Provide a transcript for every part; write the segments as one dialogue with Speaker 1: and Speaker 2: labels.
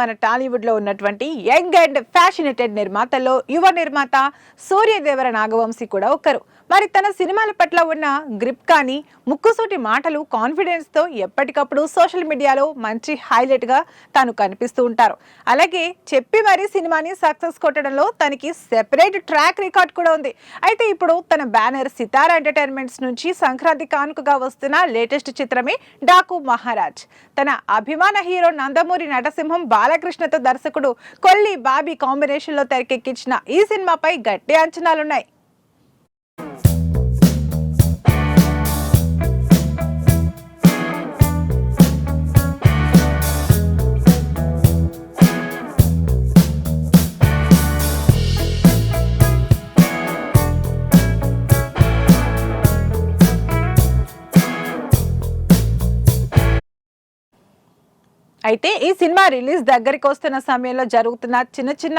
Speaker 1: మన టాలీవుడ్లో ఉన్నటువంటి యంగ్ అండ్ ఫ్యాషనేటెడ్ నిర్మాతల్లో యువ నిర్మాత సూర్యదేవర నాగవంశీ కూడా ఒకరు మరి తన సినిమాల పట్ల ఉన్న గ్రిప్ కానీ ముక్కుసూటి మాటలు కాన్ఫిడెన్స్తో ఎప్పటికప్పుడు సోషల్ మీడియాలో మంచి హైలైట్గా తాను కనిపిస్తూ ఉంటారు. అలాగే చెప్పి మరీ సినిమాని సక్సెస్ కొట్టడంలో తనకి సెపరేట్ ట్రాక్ రికార్డ్ కూడా ఉంది. అయితే ఇప్పుడు తన బ్యానర్ సితారా ఎంటర్టైన్మెంట్స్ నుంచి సంక్రాంతి కానుకగా వస్తున్న లేటెస్ట్ చిత్రమే డాకు మహారాజ్. తన అభిమాన హీరో నందమూరి నటసింహం బాలకృష్ణతో దర్శకుడు కొల్లి బాబీ కాంబినేషన్లో తెరకెక్కించిన ఈ సినిమాపై గట్టి అంచనాలున్నాయి. అయితే ఈ సినిమా రిలీజ్ దగ్గరికి వస్తున్న సమయంలో జరుగుతున్న చిన్న చిన్న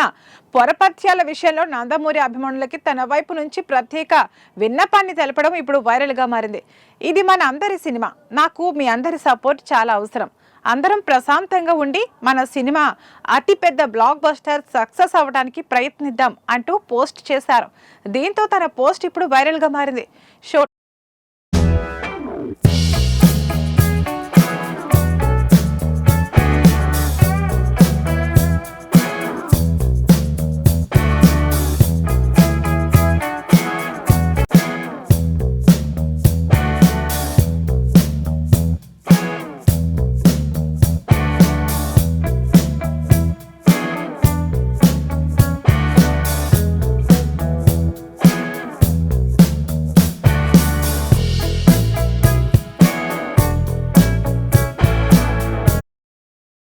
Speaker 1: పొరపత్యాల విషయంలో నందమూరి అభిమానులకి తన వైపు నుంచి ప్రత్యేక విన్నపాన్ని తెలపడం ఇప్పుడు వైరల్గా మారింది. ఇది మన అందరి సినిమా. నాకు మీ అందరి సపోర్ట్ చాలా అవసరం. అందరం ప్రశాంతంగా ఉండి మన సినిమా అతిపెద్ద బ్లాక్ బస్టర్ సక్సెస్ అవ్వడానికి ప్రయత్నిద్దాం అంటూ పోస్ట్ చేశారు. దీంతో తన పోస్ట్ ఇప్పుడు వైరల్గా మారింది. షో